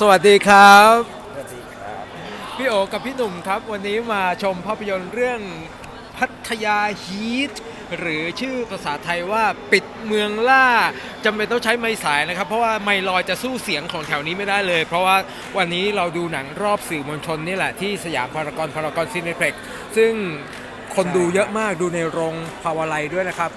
สวัสดีครับ สวัสดีครับ พี่โอกับพี่หนุ่มครับ วันนี้มาชมภาพยนตร์เรื่องพัทยาฮีทหรือชื่อภาษาไทยว่าปิดเมืองล่าจำเป็นต้องใช้ไม้สายนะครับ เพราะว่าไม้ลอยจะสู้เสียงของแถวนี้ไม่ได้เลย เพราะว่าวันนี้เราดูหนังรอบสื่อมวลชนนี่แหละที่สยามพารากอนพารากอนซีนิเพล็กซึ่งคนดูเยอะมากดูในโรงภาวไลด้วยนะครับ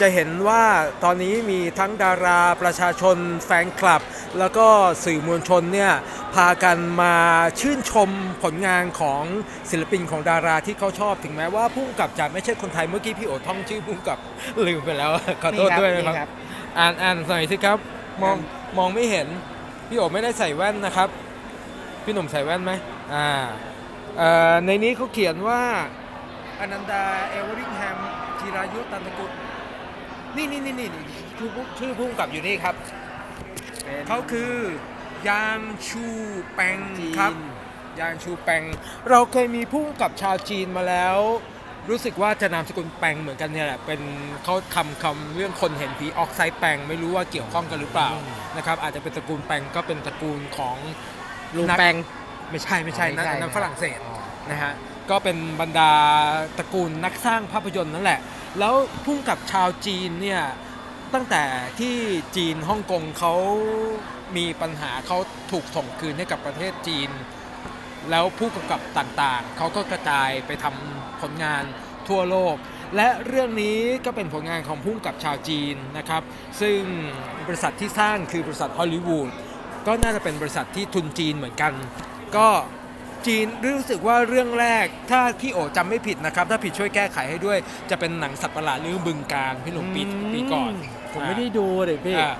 จะเห็นว่าตอนนี้มีทั้งดาราประชาชนแฟนคลับ แล้วก็สื่อมวลชนเนี่ยพากันมาชื่นชมผลงานของศิลปินของดาราที่เขาชอบถึงแม้ว่าพุ่งกับจะไม่ใช่คนไทยเมื่อกี้พี่โอท่องชื่อพุ่งกับลืมไปแล้ว ขอโทษด้วยนะครับ อ่านอ่านหน่อยสิครับมองมองไม่เห็น พี่โอไม่ได้ใส่แว่นนะครับ พี่หนุ่มใส่แว่นไหมอ่าเอ่อในนี้เขาเขียนว่าอนันดาเอเวอริงแฮมจิรายุตันตกุลนี่นี่นี่นี่ชื่อผู้ชื่อพุ่งกับอยู่นี่ครับ เขาคือยางชูแปงครับ ยางชูแปง เราเคยมีผู้กำกับชาวจีนมาแล้ว รู้สึกว่าจะนามสกุลแปงเหมือนกันเนี่ยแหละเป็นเขาคำคำเรื่องคนเห็นผีออกไซด์แปงไม่รู้ว่าเกี่ยวข้องกันหรือเปล่านะครับอาจจะเป็นตระกูลแปงก็เป็นตระกูลของลุงนักแปงไม่ใช่ไม่ใช่อ๋อไม่นั่นใช่นั่นนะฝรั่งเศสนะฮะก็เป็นบรรดาตระกูลนักสร้างภาพยนตร์นั่นแหละ แล้วพุ่งกับชาวจีนเนี่ย ตั้งแต่ที่จีนฮ่องกงเขามีปัญหาเขาถูกส่งคืนให้กับประเทศจีน แล้วผู้กำกับต่างๆ เขาก็กระจายไปทำผลงานทั่วโลก และเรื่องนี้ก็เป็นผลงานของผู้กำกับชาวจีนนะครับ ซึ่งบริษัทที่สร้างคือบริษัทฮอลลีวูดก็น่าจะเป็นบริษัทที่ทุนจีนเหมือนกัน ก็ จีนรู้สึกว่าเรื่องแรก ถ้าพี่โอจำไม่ผิดนะครับ ถ้าผิดช่วยแก้ไขให้ด้วย จะเป็นหนังสัตว์ประหลาดเรื่องบึงการพี่หนุ่มปีปีก่อนผมไม่ได้ดูเลยพี่อ่า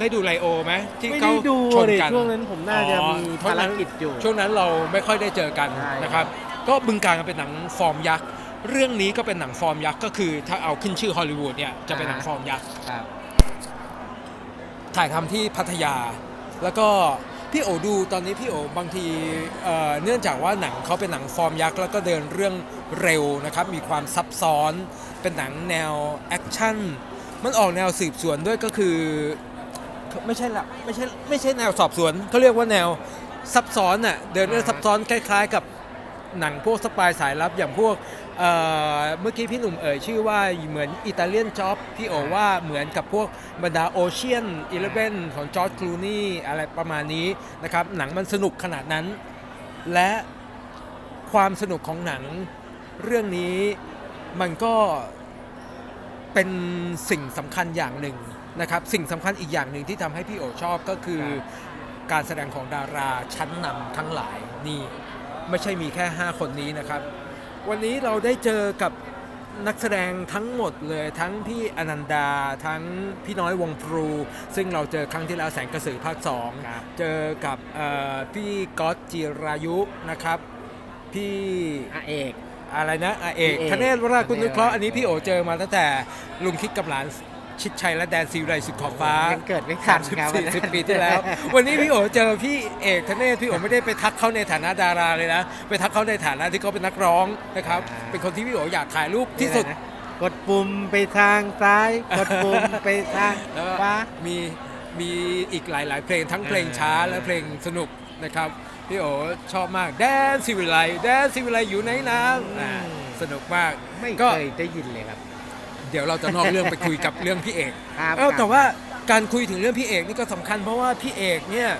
ได้ดูไลโอไหมที่ไม่เขาได้ดูชนเลยกันช่วงนั้นผมน่าจะอ๋อมีเพราะภารฉะนั้นกิจอยู่ ช่วงนั้นเราไม่ค่อยได้เจอกันใช่ นะครับ ก็บึงการมันเป็นหนังฟอร์มยักษ์เรื่องนี้ก็เป็นหนังฟอร์มยักษ์ก็คือถ้าเอาขึ้นชื่อฮอลลีวูดเนี่ยจะเป็นหนังฟอร์มยักษ์ ครับ ถ่ายทำที่พัทยา แล้วก็ พี่โอดูตอนนี้พี่โอบางทีเอ่อเนื่องจากว่าหนังเขาเป็นหนังฟอร์มยักษ์แล้วก็เดินเรื่องเร็วนะครับ มีความซับซ้อนเป็นหนังแนวแอคชั่นมันออกแนวสืบสวนด้วยก็คือไม่ใช่ละไม่ใช่ไม่ใช่แนวสอบสวนเขาเรียกว่าแนวซับซ้อนอะเดินเรื่องซับซ้อนคล้าย ๆ กับหนังพวกสปายสายลับอย่างพวก เอ่อเมื่อกี้พี่หนุ่มเอ่ยชื่อว่าเหมือนอิตาเลียนจ็อบพี่โอว่าเหมือนกับพวกบรรดาโอเชียนอีเลฟเว่นของจอร์จคลูนี่อะไรประมาณนี้นะครับหนังมันสนุกขนาดนั้น และความสนุกของหนังเรื่องนี้มันก็เป็นสิ่งสำคัญอย่างหนึ่งนะครับสิ่งสำคัญอีกอย่างหนึ่งที่ทำให้พี่โอชอบก็คือการแสดงของดาราชั้นนำทั้งหลายนี่ไม่ใช่มีแค่ 5 คนนี้นะครับ วันนี้เราได้เจอกับนักแสดงทั้งหมดเลยทั้งพี่อนันดาทั้งพี่น้อยวงพลูซึ่งเราเจอครั้งที่แล้วแสงกระสือภาคครับ2เจอกับเอ่อพี่ก๊อตจิรายุนะครับ พี่อาเอก อะไรนะอาเอกพี่เอกคเนศวราคุณนุเคราะห์คเนศวราอันนี้พี่โอเจอมาตั้งแต่ลุงคิดกับหลาน ชิดชัยและแดนซีไรสุดขอบฟ้ายังเกิดไม่ทันสิบครับสี่สิบปีที่แล้ว วันนี้พี่โอเจอพี่เอกธเนศพี่โอไม่ได้ไปทักเขาในฐานะดาราเลยนะ ไปทักเขาในฐานะที่เขาเป็นนักร้องนะครับอ่าเป็นคนที่พี่โออยากถ่ายรูปที่สุดนี่แหละนะกดปุ่มไปทางซ้าย กดปุ่มไปทางแล้วก็ขวามีมีอีกหลาย ๆ เพลงทั้งเพลงช้าและเพลงสนุกนะครับพี่โอชอบมากแดนซิวิไลแดนซิวิไลอยู่ไหนน้ำอ่าสนุกมากไม่ก็เคยได้ยินเลยครับ เดี๋ยวเราจะนอกเรื่องไปคุยกับเรื่องพี่เอกครับเอ้าครับแต่ว่าการคุยถึงเรื่องพี่เอกนี่ก็สำคัญ เพราะว่าพี่เอกเนี่ย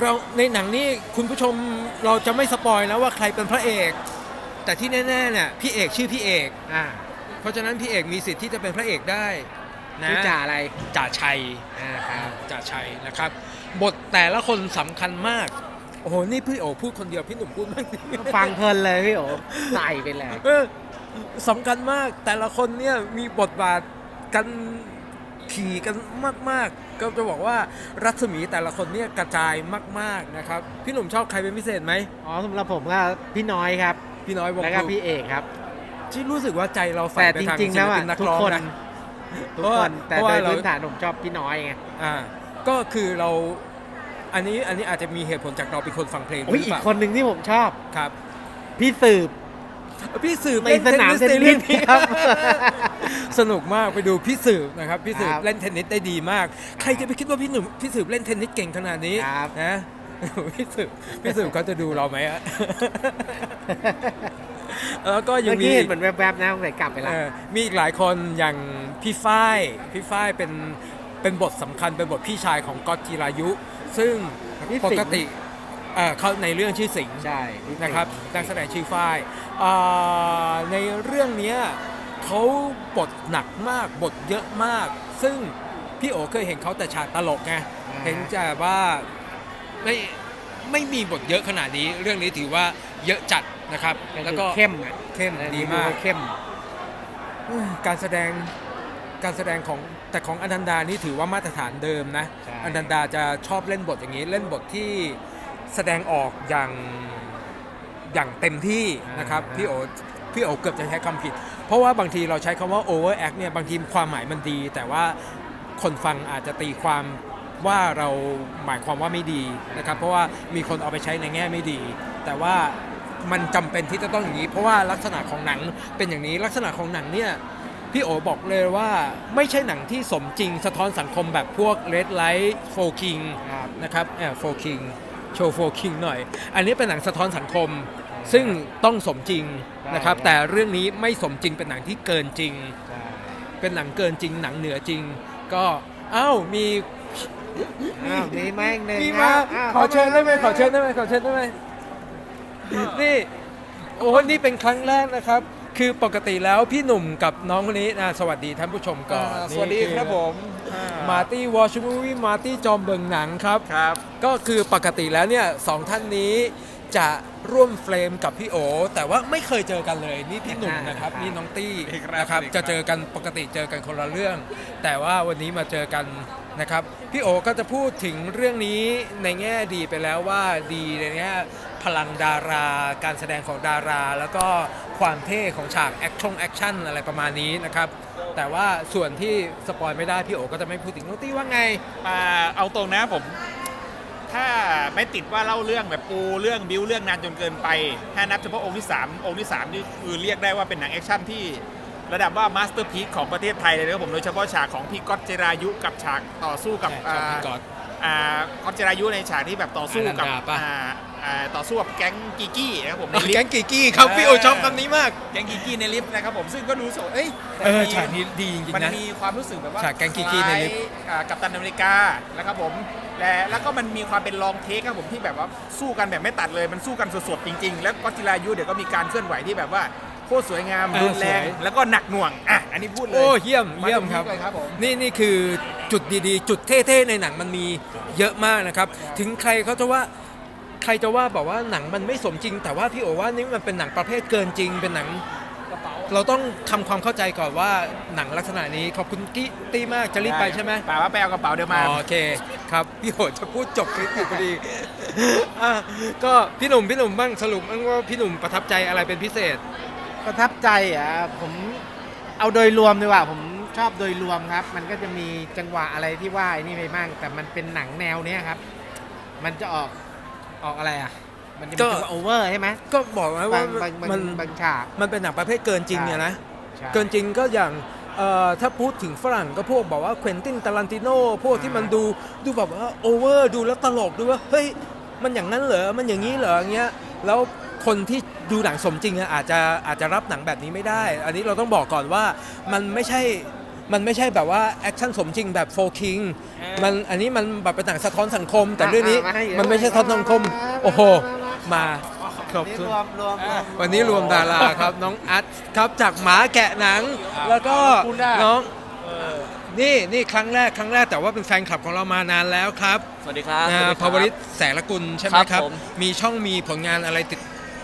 เราในหนังนี้คุณผู้ชมเราจะไม่สปอยนะว่าใครเป็นพระเอก แต่ที่แน่ๆเนี่ยพี่เอกชื่อพี่เอก อ่าเพราะฉะนั้นพี่เอกมีสิทธิ์ที่จะเป็นพระเอกได้นะชื่อจ่าอะไรจ่าชัยอ่าครับจ่าชัยนะครับ บทแต่ละคนสำคัญมาก โอ้โหนี่พี่โอพูดคนเดียวพี่หนุ่มพูดมากดิฟังเพลินเลยพี่โอใส่ไปเลย เออ สำคัญมากแต่ละคนเนี่ยมีบทบาทกันขี่กันมาก ๆ ก็จะบอกว่ารัศมีแต่ละคนเนี่ยกระจายมาก ๆนะครับ พี่หนุ่มชอบใครเป็นพิเศษไหมอ๋อสำหรับผมก็พี่น้อยครับ พี่น้อยวงแล้วก็พลูพี่เอกครับที่รู้สึกว่าใจเราใฝ่แต่ไปจทางริงๆศิแล้ลวปิอะนนักทุกร้องคนนะ ทุกเพราะคว่านแต่เพราะโดว่ายเรา พื้นฐานผมชอบพี่น้อยไง อ่าก็คือเราอันนี้อันนี้อาจจะมีเหตุผลจากเราเป็นคนฟังเพลงโอ้ยหรือีเปกล่าคนหนึ่งที่ผมชอบ ครับ พี่สืบ พี่สืบในเล่นสนามเทนนิสเทนนิสครับสนุกมากไปดูพี่สืบนะครับพี่สืบครับเล่นเทนนิสได้ดีมาก ใครจะไปคิดว่าพี่หนุ่มพี่สืบเล่นเทนนิสเก่งขนาดนี้ครับ นะพี่สืบพี่สืบเขาจะดูเราไหมอะ แล้วก็ยัเมื่งอมี กี้เห็นเหมือนแวบๆนะสงสัยกลับไปละ เออมีอีกหลายคนอย่างพี่ฝ้าย พี่ฝ้ายเป็นเป็นบทสำคัญเป็นบทพี่ชายของก๊อตจิรายุ ซึ่งพี่ปสิงห์กติ เอ่อเขาในเรื่องชื่อสิงห์ใช่นะครับนักแสดงชื่อฝ้ายอ่าในเรื่องเนี้ยเขาบทหนักมากบทเยอะมาก ซึ่งพี่โอเคยเห็นเขาแต่ฉากตลกไงเห็นแต่ว่าไม่ไม่มีบทเยอะขนาดนี้ เรื่องนี้ถือว่าเยอะจัดนะครับแล้แล้ววก็ก็เข้มอะเข้มดีมาก เข้มการแสดงการแสดงของแต่ของอนันดานี่ถือว่ามาตรฐานเดิมนะ ใช่ อนันดาจะชอบเล่นบทอย่างนี้ เล่นบทที่ แสดงออกอย่างอย่างเต็มที่นะครับพี่โอพี่โอเกือบจะใช้คำผิด เพราะว่าบางทีเราใช้คำว่า overact เนี่ยบางทีความหมายมันดี แต่ว่าคนฟังอาจจะตีความว่าเราหมายความว่าไม่ดีนะครับ เพราะว่ามีคนเอาไปใช้ในแง่ไม่ดี แต่ว่ามันจำเป็นที่จะต้องอย่างนี้ เพราะว่าลักษณะของหนังเป็นอย่างนี้ลักษณะของหนังเนี่ยพี่โอบอกเลยว่าไม่ใช่หนังที่สมจริงสะท้อนสังคมแบบพวก Red Light f o r King ครับนะครับเออ for king โชว์ for king หน่อย อันนี้เป็นหนังสะท้อนสังคม ซึ่งต้องสมจริงนะครับใช่แต่เรื่องนี้ไม่สมจริงเป็นหนังที่เกินจริงใช่เป็นหนังเกินจริง หนังเหนือจริง ก็เอ้ามีอ้าวมีไหมหนึ่งมีมาอ้าวขอเชิญได้ไหมขอเชิญได้ไหมขอเชิญได้ไหมนี่โอ้นี่เป็นครั้งแรกนะครับ คือปกติแล้วพี่หนุ่มกับน้องคนนี้นะสวัสดีท่านผู้ชมก่อนสวัสดีครับผมมาร์ตี้วอชมูวี่มาร์ตี้จอมเบิงหนังครับ ครับ ก็คือปกติแล้วเนี่ยสองท่านนี้จะร่วมเฟรมกับพี่โอ แต่ว่าไม่เคยเจอกันเลยนี่พี่หนุ่มนะครับนี่น้องตี้สวัสดีครับนะครับสวัสดีครับจะเจอกันปกติเจอกันคนละเรื่อง แต่ว่าวันนี้มาเจอกันนะครับพี่โอก็จะพูดถึงเรื่องนี้ในแง่ดีไปแล้วว่าดีในแง่ พลังดารา การแสดงของดารา แล้วก็ความเท่ของฉากแอคชั่นแอคชั่นอะไรประมาณนี้นะครับ แต่ว่าส่วนที่สปอยไม่ได้พี่โอก็จะไม่พูดถึงน้องตี้ว่าไงมาเอาตรงนะผม ถ้าไม่ติดว่าเล่าเรื่องแบบปูเรื่องบิวเรื่องนานจนเกินไป ถ้านับเฉพาะองค์ที่ 3 องค์ที่ 3 นี่คือเรียกได้ว่าเป็นหนังแอคชั่นที่ระดับว่ามาสเตอร์พี e ของประเทศไทยเลยนะครับผมโดยเฉพาะฉากของพี่ก๊อตเจรายุกับฉากต่อสู้กับใช่ชอบพี่ก๊อต อ่าก๊อตเจรายุในฉากที่แบบต่อสู้กับอนันดาปะ อ่าอ่าต่อสู้กับแก๊งกีกี้นะครับผมในลิฟแก๊งต์ กีกี้ครับพี่โอเออชอบคำนี้มาก แก๊งกีกี้ในลิฟต์นะครับผมซึ่งก็ดูสดเอ้ยเออมันมีฉากนี้ดีจริงมันๆนะมีความรู้สึกแบบว่าฉากแก๊งกีกี้ในลิฟต์ คล้ายอ่ากัปตันอเมริกานะครับผมและแล้วก็มันมีความเป็นลองเทคครับผมที่แบบว่าสู้กันแบบไม่ตัดเลยมันสู้กันสดๆจริง ๆ แล้วก็จิรายุเดี๋ยวก็มีการเคลื่อนไหวที่แบบว่าโคตรสวยงามเออรุนแรงสวย แล้วก็หนักหน่วงอะ อันนี้พูดเลยโอ้เยี่ยมมาเยี่ยมตงครับนี้เลยครับผม นี่นี่คือจุดดีๆ จุดเท่ๆในหนังมันมีเยอะมากนะครับ ถึงใครเขาจะว่าใครจะว่าบอกว่าหนังมันไม่สมจริง แต่ว่าพี่โอว่านี่มันเป็นหนังประเภทเกินจริง เป็นหนังเราต้องทำความเข้าใจก่อนว่าหนังลักษณะนี้ขอบคุณกี้ตี้มากจะรีบไปใช่ไหม ป่าว่าไปเอากระเป๋าเดี๋ยวมา อ๋อโอเคครับพี่โหดจะพูดจบคลิปอยู่พอดีอะก็พี่หนุ่มพี่หนุ่มบ้างสรุปบ้างว่าพี่หนุ่มประทับใจอะไรเป็นพิเศษ ประทับใจอะผม เอาโดยรวมดีกว่าผมชอบโดยรวมครับ มันก็จะมีจังหวะอะไรที่ว่าไอ้นี่ไปบ้าง แต่มันเป็นหนังแนวเนี้ยครับ มันจะออกออกอะไรอะ มันจะมีก็ จังหวะโอเวอร์ใช่ไหมก็บอกไว้ว่าบางบางบางมันบางฉาก มันเป็นหนังประเภทเกินจริงเนี่ยนะ ใช่ เกินจริงก็อย่างเอ่อถ้าพูดถึงฝรั่งก็พวกบอกว่าเควินตินตารันติโนพวกที่มันดูดูแบบว่าโอเวอร์ดูแล้วตลกดูว่าเฮ้ยมันอย่างนั้นเหรอมันอย่างนี้เหรออย่างเงี้ยแล้ว คนที่ดูหนังสมจริงอะอาจจะอาจจะรับหนังแบบนี้ไม่ได้ อันนี้เราต้องบอกก่อนว่ามันไม่ใช่มันไม่ใช่แบบว่าแอคชั่นสมจริงแบบโฟคิงมันอันนี้มันแบบเป็นหนังสะท้อนสังคม แต่เรื่องนี้อะอะมันไม่ใช่สะท้อนสังคม โอ้โห มาขอบนี่คุณรวมรวมรวมวันนี้รวมดาราครับน้องอัดครับจากหมาแกะหนัง แล้วก็ขอบคุณนะน้องนี่นี่ครั้งแรกครั้งแรกแต่ว่าเป็นแฟนคลับของเรามานานแล้วครับ สวัสดีครับนะสวัสดีคภาวริศแสงละกุลใช่ไหมครับครับผมมีช่องมีผลงานอะไรติด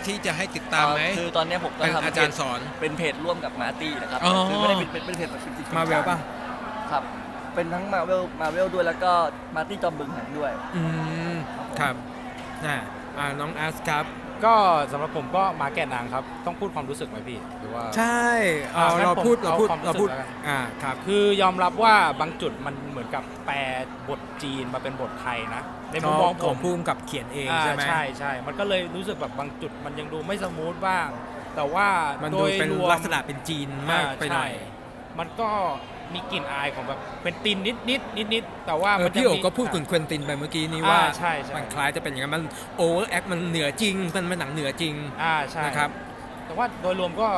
ที่จะให้ติดตามไหมเอ่อคือตอนเนี้ยผมก็เป็นทำอาจารย์สอนเป็นเพจร่วมกับมาร์ตี้นะครับอ๋อ คือไม่ได้เป็นเป็นเป็นเพจแบบเป็นจริงๆมาเวลป่ะ ครับ เป็นทั้งมาเวลมาเวลด้วยแล้วก็มาร์ตี้จอมบึงหันด้วย อืม ครับน่ะอ่าน้องอัสครับ ก็สำหรับผมก็มาแก่นางครับ ต้องพูดความรู้สึกไหมพี่หรือว่า ใช่เอาอะงั้นเราพูดผมเราพูดเอาความรู้เราพูดสึกแล้วกัน อ่าครับ คือยอมรับว่าบางจุดมันเหมือนกับแปลบทจีนมาเป็นบทไทยนะในมุมมองขผองมภูมิกับเขียนเองอ่าใช่ไหม ใช่ใช่มันก็เลยรู้สึกแบบบางจุดมันยังดูไม่สมูทบ้าง แต่ว่ามันโดดูยเป็นรวมลักษณะเป็นจีนมากไปหน่อย ใช่มันก็ มีกลิ่นอายของแบบเป็นตินนิดนิดนิดนิดๆแต่ว่าเออมันจะพี่โอมี ก็พูดถึงเควินตินไปเมื่อกี้นี้อ่าว่าใช่ใช่ มันคล้ายจะเป็นอย่างนั้นมันโอเวอร์แอคมันเหนือจริง มันเป็นหนังเหนือจริงอ่าใช่นะครับ แต่ว่าโดยรวมก็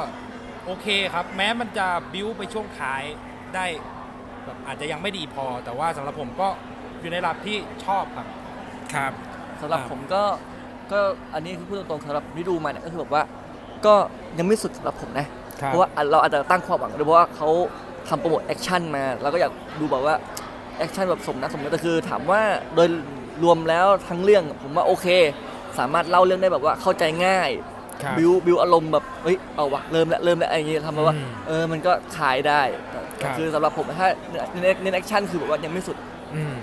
โอเคครับ แม้มันจะบิ้วไปช่วงท้ายได้แบบอาจจะยังไม่ดีพอ แต่ว่าสำหรับผมก็อยู่ในระดับที่ชอบครับ ครับ สำหรับครับ ผมก็ก็อันนี้คือพูดตรงๆสำหรับที่ดูมาเนี่ยก็คือแบบว่าก็ยังไม่สุดสำหรับผมนะครับเพราะว่าเราอาจจะตั้งความหวังเลยเพราะว่าเขา ทำโปรโมทแอคชั่นมาเราก็อยากดูแบบว่าแอคชั่นแบบสมนะสมนะแต่คือ ถามว่าโดยรวมแล้วทั้งเรื่องผมว่าโอเค สามารถเล่าเรื่องได้แบบว่าเข้าใจง่ายครับบิวบิวอารมณ์แบบเฮ้ยเอาวะเริ่มแล้วเริ่มแล้วอะไรอย่างเงี้ยทำมาว่า อืมเออมันก็ขายได้แต่แต่ครับ คือสำหรับผมถ้าในในแอคชั่นคือแบบว่ายังไม่สุดอืม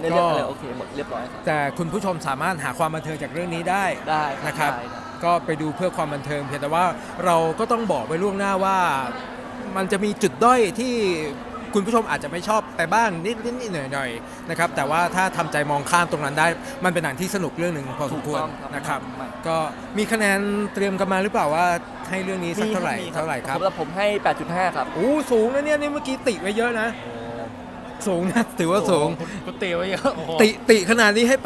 ในเรื่องอะไรก็โอเคหมดเรียบร้อยครับแต่คุณผู้ชมสามารถหาความบันเทิงจากเรื่องนี้ได้ ได้นะครับ ได้ได้ก็ไปดูเพื่อความบันเทิงเพียงแต่ว่าเราก็ต้องบอกไว้ล่วงหน้าว่า มันจะมีจุดด้อยที่คุณผู้ชมอาจจะไม่ชอบไปบ้างนิดนิดๆหน่อยหน่อยๆนะครับแต่ว่าถ้าทำใจมองข้ามตรงนั้นได้ มันเป็นหนังที่สนุกเรื่องหนึ่งพอสมควรถูกต้องครับนะครับมากก็มีคะแนนเตรียมกันมาหรือเปล่าว่าให้เรื่องนี้สักเท่าไหร่มีเท่าไหร่ครับสำหรับผมให้ 8.5 ครับโอ้สูงนะเนี่ยนี่เมื่อกี้ติไว้เยอะนะสูงนะถือว่าสูงก็เตะไว้เยอะโอ้โหติติขนาดนี้ให้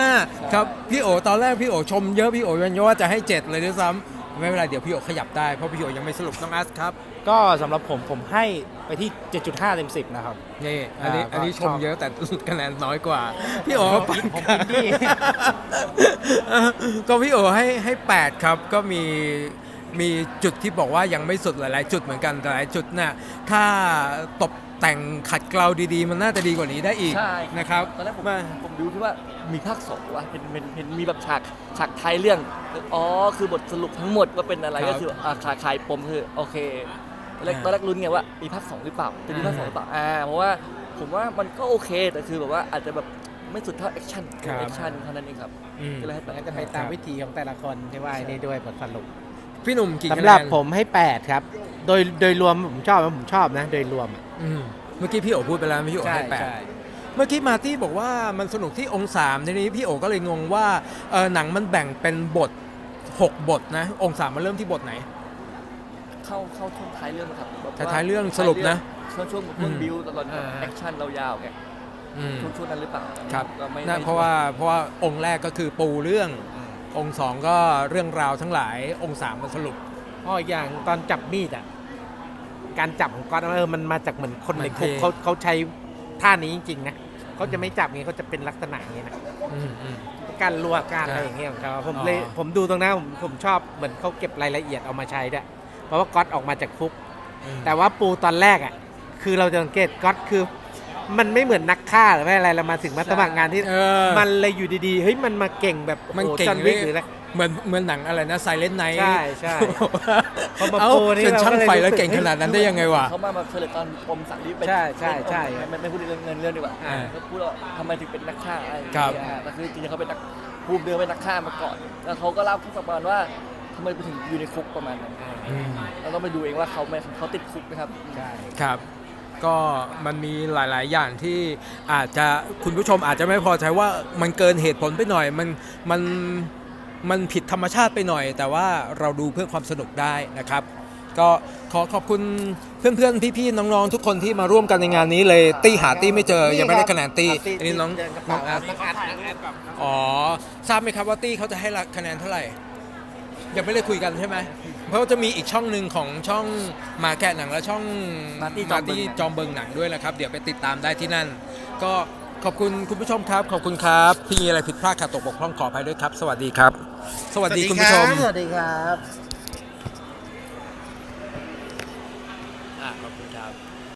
8.5 ครับพี่โอตอนแรกพี่โอชมเยอะพี่โอยันว่าจะให้ 7 เลยด้วยซ้ำ ไม่เป็นไรเดี๋ยวพี่โอขยับได้เพราะพี่โอยังไม่สรุปน้องอัสครับก็สำหรับผมผมให้ไปที่ 7.5เต็ม10 นะครับ นี่อันนี้อ่าอันนี้ก็ชมชอบเยอะแต่คะแนนน้อยกว่า พี่โอปานผมกลางอินดี้ก็พี่โอให้ให้8ครับก็มีมีจุดที่บอกว่ายังไม่สุดหลาย ๆ จุดเหมือนกันแต่หลายจุดน่ะถ้าตบ แต่งขัดเกลาดีๆ มันน่าจะดีกว่านี้ได้อีกใช่ นะครับตอนแรกผมมา ผมดูที่ว่ามีภาคสองวะเห็นเห็นเห็นมีแบบฉากฉากท้ายเรื่อง อ๋อ คือบทสรุปทั้งหมดว่าเป็นอะไรครับก็คืออ่าขาขายปมคือโอเคตอนแรกอ่าตอนแรกลุ้นไงว่ามีภาคสองหรือเปล่าจะมีภาคสองหรือเปล่าอ่าเพราะว่าผมว่ามันก็โอเคแต่คือแบบว่าอาจจะแบบไม่สุดเท่าแอคชั่นครับ แอคชั่นเท่านั้นเองครับอืม ก็เลยให้แปด แล้วก็ไปตามวิธีของแต่ละคนที่ว่าไอ้นี่ด้วยบทสรุปพี่หนุ่มกี่คะสำแนหรับนผมให้ 8 ครับ โดยโดยรวมผมชอบนะผมชอบนะ โดยรวมอะ อืมเมื่อกี้พี่โอพูดไปแล้วพี่โอให้แปด เมื่อกี้มาร์ตี้บอกว่ามันสนุกที่องค์สามทีนี้พี่โอก็เลยงงว่าเออหนังมันแบ่งเป็นบท 6 บทนะ องค์สามมันเริ่มที่บทไหน เข้าเข้าช่วงท้ายเรื่องนะครับแบบว่ท้ายๆเรื่องสรุปนะช่วงช่วงอืช่วงมบิวตลอดอ่า แอคชั่นเรายาวไงอืมช่วงช่วงนั้นหรือเปล่าครับก็ไม่นั่นไม่เพราะว่าเพราะว่าองค์แรกก็คือปูเรื่ององค์สองก็เรื่องราวทั้งหลาย องค์สามมันสรุป อ๋ออีกอย่างตอนจับมีดอะ การจับของก๊อตเออมันมาจากเหมือนคนในคุกมันเท่เขาเขาใช้ท่านี้จริงๆนะเขาจะไม่จับอย่างงี้เขาจะเป็นลักษณะอย่างงี้นะอืมอืม การลวกการครับอะไรอย่างเงี้ยของเขาผมอ๋อเลยผมดูตรงนั้นผมผมชอบเหมือนเขาเก็บรายละเอียดเอามาใช้ด้วยเพราะว่าก๊อตออกมาจากคุก อืม แต่ว่าปูตอนแรกอะ คือเราจะสังเกตก๊อตคือ มันไม่เหมือนนักฆ่าหรือไม่อะไรเรามาถึงมาสมัครงานที่ เออมันเลยอยู่ดีๆ เฮ้ยมันมาเก่งแบบมันโอ้โหเก่งจอห์นวิกเลย หรืออะไร เหมือนเหมือนหนังอะไรนะไซเลนไนท์ใช่ใช่พอมาเอ้าปูนี่เป็นเราก็ช่างเลยไฟรู้สึกแล้วเก่งขนาดนั้นได้ยังไงวะ เขามาแบบเฉลยตอนปมสังที่เป็นใช่ใช่ใช่ไม่ไม่ไม่พูดเรื่องเงินเรื่องดีกว่าอ่าก็พูดว่าทำไมถึงเป็นนักฆ่าอะไรอย่างครับเงี้ยแต่คือจริงๆเขาเป็นนักภูมิเดิมเป็นนักฆ่ามาก่อน แล้วเขาก็เล่าแค่ประมาณว่าทำไมไปถึงอยู่ในคุกประมาณนั้นอืม เราต้องไปดูเองว่าเขาไม่เขาติดคุกนะครับ ใช่ ครับ ก็มันมีหลาย ๆ อย่างที่อาจจะคุณผู้ชมอาจจะไม่พอใจว่ามันเกินเหตุผลไปหน่อย มันมัน มันผิดธรรมชาติไปหน่อย แต่ว่าเราดูเพื่อความสนุกได้นะครับ ก็ขอขอบคุณเพื่อนๆ พี่ๆ น้องๆ ทุกคนที่มาร่วมกันในงานนี้เลยตี้หาตี้ไม่เจอ ยังไม่ได้คะแนนตี้อันนี้น้องเดิกระน้เป๋าองอาร์ตนักอัดนักอัดอ๋อ ทราบไหมครับว่าตี้เขาจะให้คะแนนเท่าไหร่ ยังไม่ได้คุยกันใช่ไหม เพราะว่าจะมีอีกช่องหนึ่งของช่องมาแกะหนังและช่อง Marty จอมเบิ่งหนังจอมเบิงหนังด้วยนะครับ เดี๋ยวไปติดตามได้ที่นั่น ก็ ขอบคุณคุณผู้ชมครับ ขอบคุณครับที่มีอะไรผิดพลาดขาดตกบกพร่องขออภัยด้วยครับ สวัสดีครับ สวัสดีคุณผู้ชม สวัสดีครับอ่าขอบคุณครับ